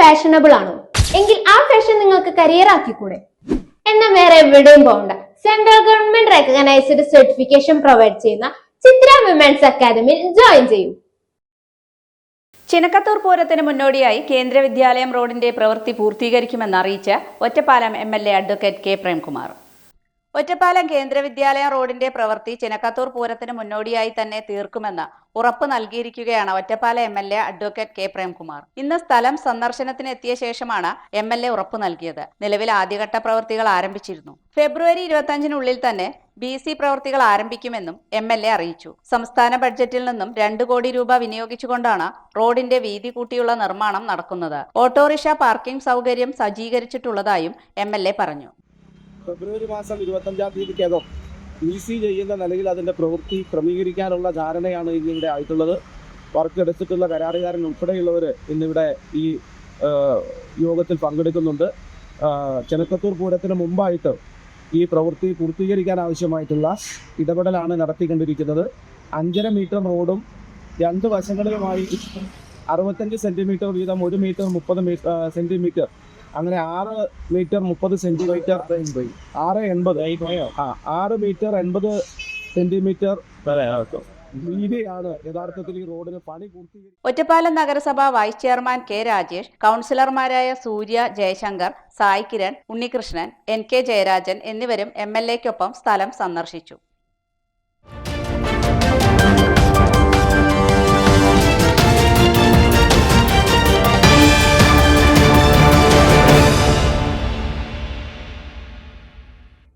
Fashionable ആണോ? എങ്കിൽ ആ ഫാഷൻ നിങ്ങൾക്ക് കരിയർ ആക്കിക്കൂടെ? എന്നാൽ വേറെ എവിടെയും പോകണ്ട central government recognised certification provide ചെയ്യുന്ന ചിത്ര വിമൻസ് അക്കാദമിയിൽ ജോയിൻ ചെയ്യൂ. ചിനക്കത്തൂർ പൂരത്തിന് മുന്നോടിയായി കേന്ദ്ര വിദ്യാലയം റോഡിന്റെ പ്രവൃത്തി പൂർത്തീകരിക്കുമെന്ന് അറിയിച്ച് Ottapalam M L A advocate K Premkumar. Ottapalam Kendra Vidyalaya റോഡിന്റെ പ്രവൃത്തി ചിനക്കത്തൂർ പൂരത്തിന് മുന്നോടിയായി തന്നെ തീർക്കുമെന്ന് ഉറപ്പ് നൽകിയിരിക്കുകയാണ് Ottapalam M L A advocate K Premkumar. ഇന്ന് സ്ഥലം സന്ദർശനത്തിന് എത്തിയ ശേഷമാണ് എം എൽ എ ഉറപ്പ് നൽകിയത്. നിലവിൽ ആദ്യഘട്ട പ്രവൃത്തികൾ ആരംഭിച്ചിരുന്നു. ഫെബ്രുവരി ഇരുപത്തഞ്ചിനുള്ളിൽ തന്നെ ബി സി പ്രവൃത്തികൾ ആരംഭിക്കുമെന്നും എം എൽ എ അറിയിച്ചു. സംസ്ഥാന ബഡ്ജറ്റിൽ നിന്നും രണ്ട് കോടി രൂപ വിനിയോഗിച്ചുകൊണ്ടാണ് റോഡിന്റെ വീതി കൂട്ടിയുള്ള നിർമ്മാണം നടക്കുന്നത്. ഓട്ടോറിക്ഷ പാർക്കിംഗ് സൗകര്യം സജ്ജീകരിച്ചിട്ടുള്ളതായും എം എൽ എ പറഞ്ഞു. ഫെബ്രുവരി മാസം ഇരുപത്തഞ്ചാം തീയതിക്കകം ഇ സി ചെയ്യുന്ന നിലയിൽ അതിന്റെ പ്രവൃത്തി ക്രമീകരിക്കാനുള്ള ധാരണയാണ് ഇന്നിവിടെ ആയിട്ടുള്ളത്. വർക്ക് എടുത്തിട്ടുള്ള കരാറുകാരൻ ഉൾപ്പെടെയുള്ളവർ ഇന്നിവിടെ ഈ യോഗത്തിൽ പങ്കെടുക്കുന്നുണ്ട്. ചെനക്കത്തൂർ പൂരത്തിന് മുമ്പായിട്ട് ഈ പ്രവൃത്തി പൂർത്തീകരിക്കാൻ ആവശ്യമായിട്ടുള്ള ഇടപെടലാണ് നടത്തിക്കൊണ്ടിരിക്കുന്നത്. അഞ്ചര മീറ്റർ റോഡും രണ്ട് വശങ്ങളിലുമായി അറുപത്തഞ്ച് സെന്റിമീറ്റർ വീതം ഒരു മീറ്റർ മുപ്പത് മീറ്റർ സെന്റിമീറ്റർ അങ്ങനെ ആറ് മീറ്റർ മുപ്പത് സെന്റിമീറ്റർ ആറ് എൺപത്. ആ ആറ് മീറ്റർ എൺപത് സെന്റിമീറ്റർ ഒറ്റപ്പാലം നഗരസഭ വൈസ് ചെയർമാൻ കെ രാജേഷ് കൗൺസിലർമാരായ സൂര്യ ജയശങ്കർ സായ് കിരൺ ഉണ്ണികൃഷ്ണൻ എൻ കെ ജയരാജൻ എന്നിവരും എം എൽ എക്കൊപ്പം സ്ഥലം സന്ദർശിച്ചു.